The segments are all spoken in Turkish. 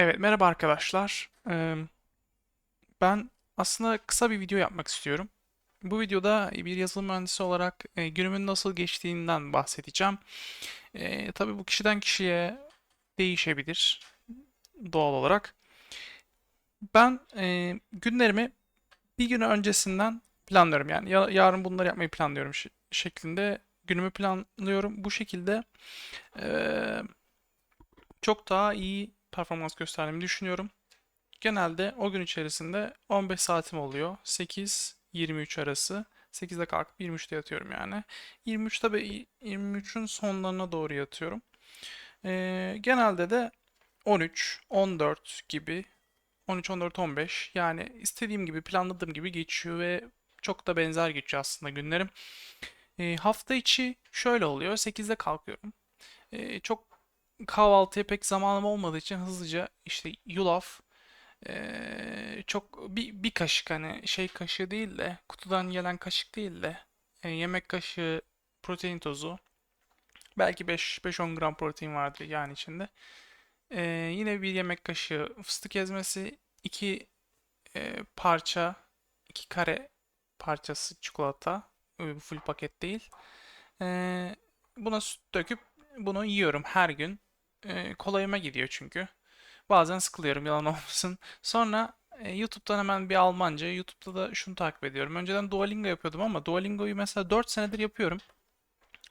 Evet, merhaba arkadaşlar. Ee, ben aslında kısa bir video yapmak istiyorum. Bu videoda bir yazılım mühendisi olarak e, günümün nasıl geçtiğinden bahsedeceğim. E, tabii bu kişiden kişiye değişebilir doğal olarak. Ben e, günlerimi bir gün öncesinden planlıyorum. Yani ya- yarın bunları yapmayı planlıyorum şeklinde günümü planlıyorum. Bu şekilde e, çok daha iyi performans gösterdiğimi düşünüyorum. Genelde o gün içerisinde 15 saatim oluyor. 8-23 arası. 8'de kalkıp 23'te yatıyorum yani. 23 tabii 23'ün sonlarına doğru yatıyorum. Ee, genelde de 13, 14 gibi 13, 14, 15 yani istediğim gibi planladığım gibi geçiyor ve çok da benzer geçiyor aslında günlerim. Ee, hafta içi şöyle oluyor. 8'de kalkıyorum. Ee, çok kahvaltıya pek zamanım olmadığı için hızlıca işte yulaf ee, çok bir, bir kaşık hani şey kaşığı değil de kutudan gelen kaşık değil de e, yemek kaşığı protein tozu belki 5-10 gram protein vardır yani içinde. Ee, yine bir yemek kaşığı fıstık ezmesi, iki e, parça, iki kare parçası çikolata. Full paket değil. Ee, buna süt döküp bunu yiyorum her gün. Ee, kolayıma gidiyor çünkü. Bazen sıkılıyorum yalan olmasın. Sonra e, YouTube'dan hemen bir Almanca. YouTube'da da şunu takip ediyorum. Önceden Duolingo yapıyordum ama Duolingo'yu mesela 4 senedir yapıyorum.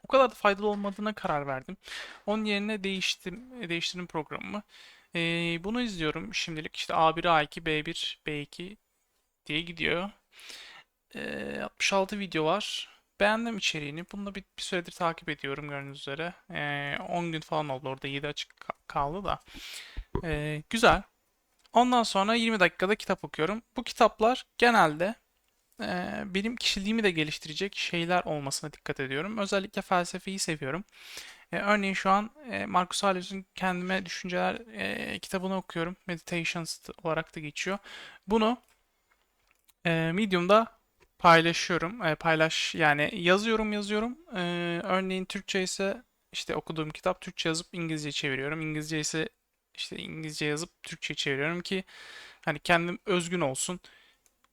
O kadar da faydalı olmadığına karar verdim. Onun yerine değiştim, değiştirdim programımı. Ee, bunu izliyorum şimdilik. İşte A1, A2, B1, B2 diye gidiyor. Ee, 66 video var. Beğendim içeriğini. Bunu da bir, bir süredir takip ediyorum gördüğünüz üzere. Ee, 10 gün falan oldu orada 7 açık ka- kaldı da. Ee, güzel. Ondan sonra 20 dakikada kitap okuyorum. Bu kitaplar genelde e, benim kişiliğimi de geliştirecek şeyler olmasına dikkat ediyorum. Özellikle felsefeyi seviyorum. E, örneğin şu an e, Marcus Aurelius'un Kendime Düşünceler e, kitabını okuyorum. Meditations olarak da geçiyor. Bunu e, Medium'da paylaşıyorum. E, paylaş yani yazıyorum yazıyorum. E, örneğin Türkçe ise işte okuduğum kitap Türkçe yazıp İngilizce çeviriyorum. İngilizce ise işte İngilizce yazıp Türkçe çeviriyorum ki hani kendim özgün olsun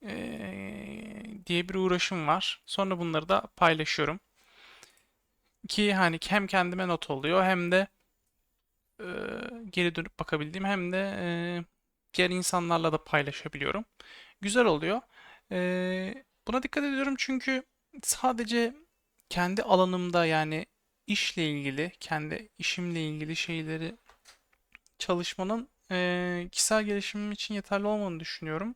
e, diye bir uğraşım var. Sonra bunları da paylaşıyorum. Ki hani hem kendime not oluyor hem de e, geri dönüp bakabildiğim hem de e, diğer insanlarla da paylaşabiliyorum. Güzel oluyor. E, buna dikkat ediyorum çünkü sadece kendi alanımda yani işle ilgili, kendi işimle ilgili şeyleri çalışmanın e, kişisel gelişimim için yeterli olmadığını düşünüyorum.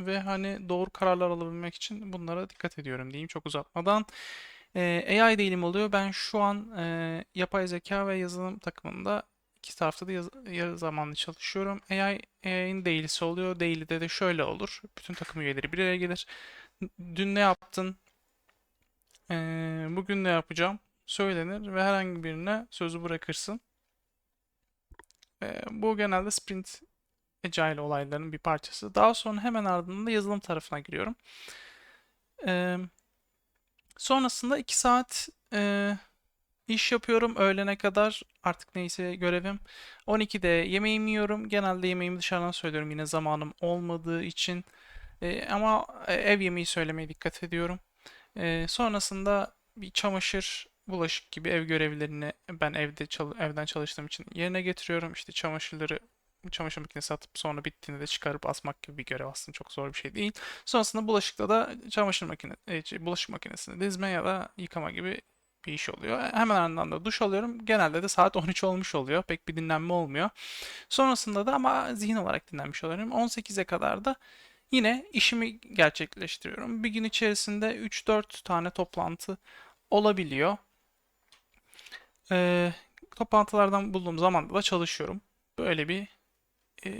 Ve hani doğru kararlar alabilmek için bunlara dikkat ediyorum diyeyim çok uzatmadan. Ee, AI değilim oluyor. Ben şu an e, yapay zeka ve yazılım takımında iki tarafta da yaz, yarı zamanlı çalışıyorum. AI, AI'nin değilisi oluyor. Daily'de de şöyle olur. Bütün takım üyeleri bir araya gelir. Dün ne yaptın? Ee, bugün ne yapacağım? Söylenir ve herhangi birine sözü bırakırsın. Ee, bu genelde sprint agile olaylarının bir parçası. Daha sonra hemen ardından da yazılım tarafına giriyorum. Ee, sonrasında 2 saat e, iş yapıyorum öğlene kadar artık neyse görevim. 12'de yemeğimi yiyorum. Genelde yemeğimi dışarıdan söylüyorum yine zamanım olmadığı için. Ee, ama e, ev yemeği söylemeye dikkat ediyorum. Ee, sonrasında bir çamaşır, bulaşık gibi ev görevlerini ben evde evden çalıştığım için yerine getiriyorum. İşte çamaşırları çamaşır makinesi atıp sonra bittiğinde de çıkarıp asmak gibi bir görev aslında çok zor bir şey değil. Sonrasında bulaşıkta da çamaşır makine, e, şey, bulaşık makinesini dizme ya da yıkama gibi bir iş oluyor. Hemen ardından da duş alıyorum. Genelde de saat 13 olmuş oluyor. Pek bir dinlenme olmuyor. Sonrasında da ama zihin olarak dinlenmiş oluyorum. 18'e kadar da yine işimi gerçekleştiriyorum. Bir gün içerisinde 3-4 tane toplantı olabiliyor. Ee, toplantılardan bulduğum zamanda da çalışıyorum. Böyle bir e,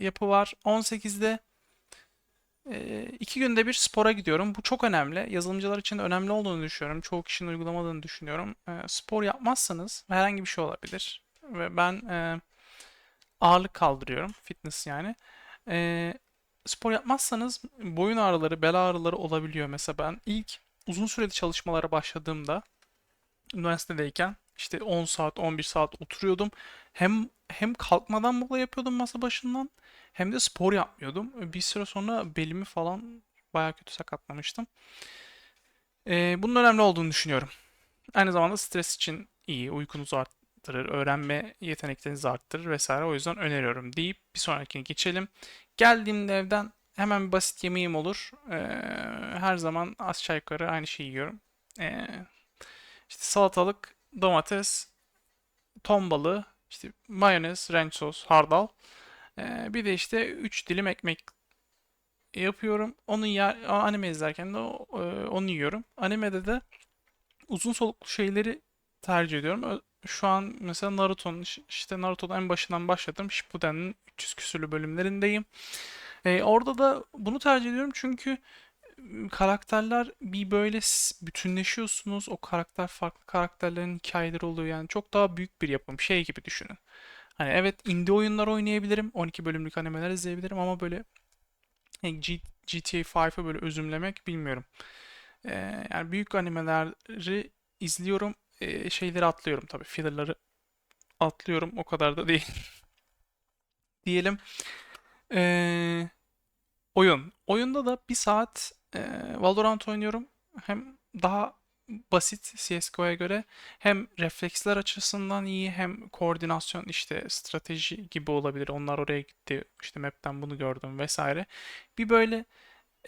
yapı var. 18'de e, iki günde bir spora gidiyorum. Bu çok önemli. Yazılımcılar için önemli olduğunu düşünüyorum. Çoğu kişinin uygulamadığını düşünüyorum. E, spor yapmazsanız herhangi bir şey olabilir. Ve ben e, ağırlık kaldırıyorum. Fitness yani. E, spor yapmazsanız boyun ağrıları, bel ağrıları olabiliyor. Mesela ben ilk uzun süreli çalışmalara başladığımda üniversitedeyken işte 10 saat, 11 saat oturuyordum. Hem hem kalkmadan mola yapıyordum masa başından hem de spor yapmıyordum. Bir süre sonra belimi falan bayağı kötü sakatlamıştım. Ee, bunun önemli olduğunu düşünüyorum. Aynı zamanda stres için iyi, uykunuzu arttırır, öğrenme yeteneklerinizi arttırır vesaire. O yüzden öneriyorum deyip bir sonrakine geçelim. Geldiğimde evden hemen basit yemeğim olur. Ee, her zaman aşağı yukarı aynı şeyi yiyorum. Ee, işte salatalık, domates, ton balığı, işte mayonez, ranch sos, hardal. Ee, bir de işte 3 dilim ekmek yapıyorum. Onu yer, anime izlerken de e, onu yiyorum. Animede de uzun soluklu şeyleri tercih ediyorum. Şu an mesela Naruto'nun iş- işte Naruto'da en başından başladım. Shippuden'in 300 küsürlü bölümlerindeyim. Ee, orada da bunu tercih ediyorum çünkü m, karakterler bir böyle bütünleşiyorsunuz. O karakter farklı karakterlerin hikayeleri oluyor. Yani çok daha büyük bir yapım. Şey gibi düşünün. Hani evet indie oyunlar oynayabilirim. 12 bölümlük animeler izleyebilirim ama böyle yani G- GTA 5'ı böyle özümlemek bilmiyorum. Ee, yani büyük animeleri izliyorum. Ee, şeyleri atlıyorum tabii. Filler'ları atlıyorum. O kadar da değil diyelim. Ee, oyun. Oyunda da bir saat e, Valorant oynuyorum. Hem daha basit CSGO'ya göre hem refleksler açısından iyi hem koordinasyon işte strateji gibi olabilir. Onlar oraya gitti. işte map'ten bunu gördüm vesaire. Bir böyle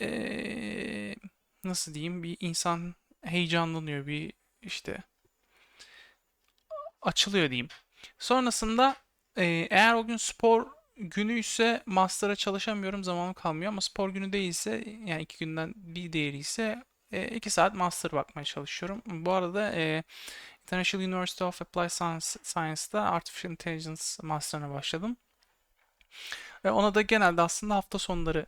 eee, nasıl diyeyim bir insan heyecanlanıyor bir işte açılıyor diyeyim. Sonrasında eee, eğer o gün spor günü ise master'a çalışamıyorum zamanım kalmıyor ama spor günü değilse yani iki günden bir diğeri ise e, iki saat master bakmaya çalışıyorum. Bu arada e, International University of Applied Science, Science'da Artificial Intelligence Master'ına başladım. Ve ona da genelde aslında hafta sonları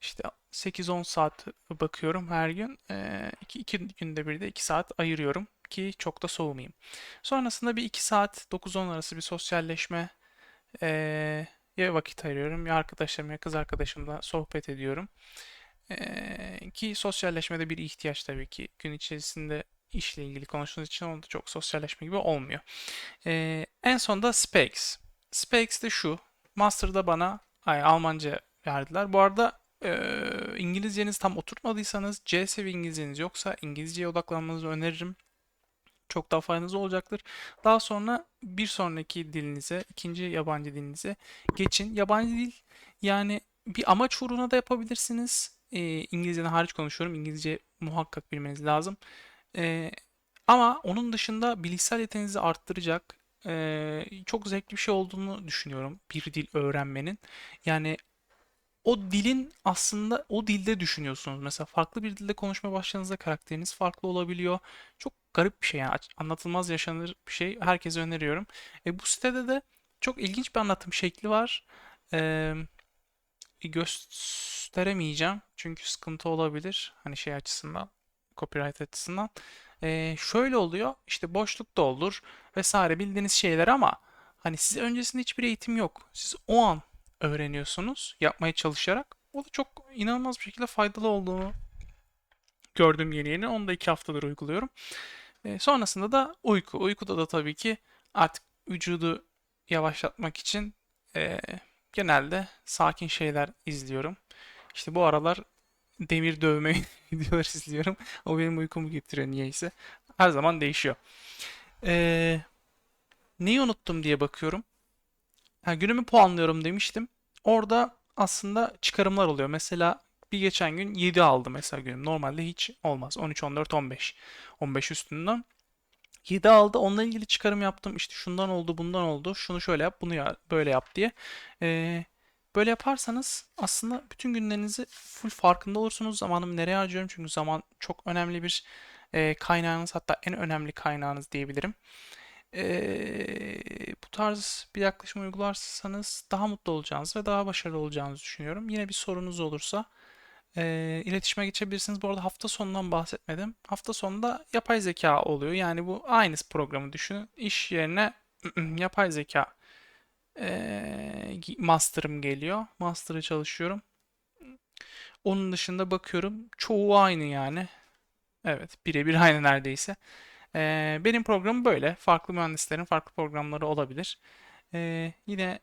işte 8-10 saat bakıyorum her gün. Ee, iki, iki günde bir de 2 saat ayırıyorum ki çok da soğumayayım. Sonrasında bir 2 saat 9-10 arası bir sosyalleşme ee, ya vakit ayırıyorum ya arkadaşlarım ya kız arkadaşımla sohbet ediyorum. Ee, ki sosyalleşmede bir ihtiyaç tabii ki gün içerisinde işle ilgili konuştuğunuz için onda çok sosyalleşme gibi olmuyor. Ee, en son da Speaks. Speaks de şu. Master'da bana ay, Almanca verdiler. Bu arada e, İngilizceniz tam oturtmadıysanız, C seviye İngilizceniz yoksa İngilizceye odaklanmanızı öneririm. Çok daha faydanız olacaktır. Daha sonra bir sonraki dilinize, ikinci yabancı dilinize geçin. Yabancı dil yani bir amaç uğruna da yapabilirsiniz. E, İngilizceden hariç konuşuyorum. İngilizce muhakkak bilmeniz lazım. E, ama onun dışında bilişsel yeteneğinizi arttıracak e, çok zevkli bir şey olduğunu düşünüyorum bir dil öğrenmenin. Yani o dilin aslında o dilde düşünüyorsunuz. Mesela farklı bir dilde konuşmaya başladığınızda karakteriniz farklı olabiliyor. Çok garip bir şey yani anlatılmaz yaşanır bir şey. Herkese öneriyorum. E, bu sitede de çok ilginç bir anlatım şekli var. E, gösteremeyeceğim çünkü sıkıntı olabilir. Hani şey açısından, copyright açısından. E, şöyle oluyor. işte boşluk da olur vesaire bildiğiniz şeyler ama hani size öncesinde hiçbir eğitim yok. Siz o an öğreniyorsunuz yapmaya çalışarak. O da çok inanılmaz bir şekilde faydalı olduğunu gördüm yeni yeni. Onu da iki haftadır uyguluyorum. E, sonrasında da uyku. Uykuda da tabii ki artık vücudu yavaşlatmak için e, genelde sakin şeyler izliyorum. İşte bu aralar demir dövme videolar izliyorum. O benim uykumu getiriyor niyeyse. Her zaman değişiyor. E, neyi unuttum diye bakıyorum. Ha, günümü puanlıyorum demiştim. Orada aslında çıkarımlar oluyor. Mesela bir geçen gün 7 aldı mesela günüm. Normalde hiç olmaz. 13, 14, 15. 15 üstünden. 7 aldı. Onunla ilgili çıkarım yaptım. İşte şundan oldu, bundan oldu. Şunu şöyle yap, bunu ya böyle yap diye. Ee, böyle yaparsanız aslında bütün günlerinizi full farkında olursunuz. Zamanımı nereye harcıyorum? Çünkü zaman çok önemli bir e, kaynağınız. Hatta en önemli kaynağınız diyebilirim. Ee, bu tarz bir yaklaşım uygularsanız daha mutlu olacağınızı ve daha başarılı olacağınızı düşünüyorum. Yine bir sorunuz olursa e, iletişime geçebilirsiniz. Bu arada hafta sonundan bahsetmedim. Hafta sonunda yapay zeka oluyor. Yani bu aynı programı düşünün. İş yerine yapay zeka e, master'ım geliyor. Master'ı çalışıyorum. Onun dışında bakıyorum. Çoğu aynı yani. Evet, birebir aynı neredeyse. Ee, benim programım böyle. Farklı mühendislerin farklı programları olabilir. Ee, yine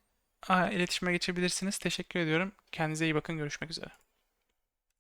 iletişime geçebilirsiniz. Teşekkür ediyorum. Kendinize iyi bakın. Görüşmek üzere.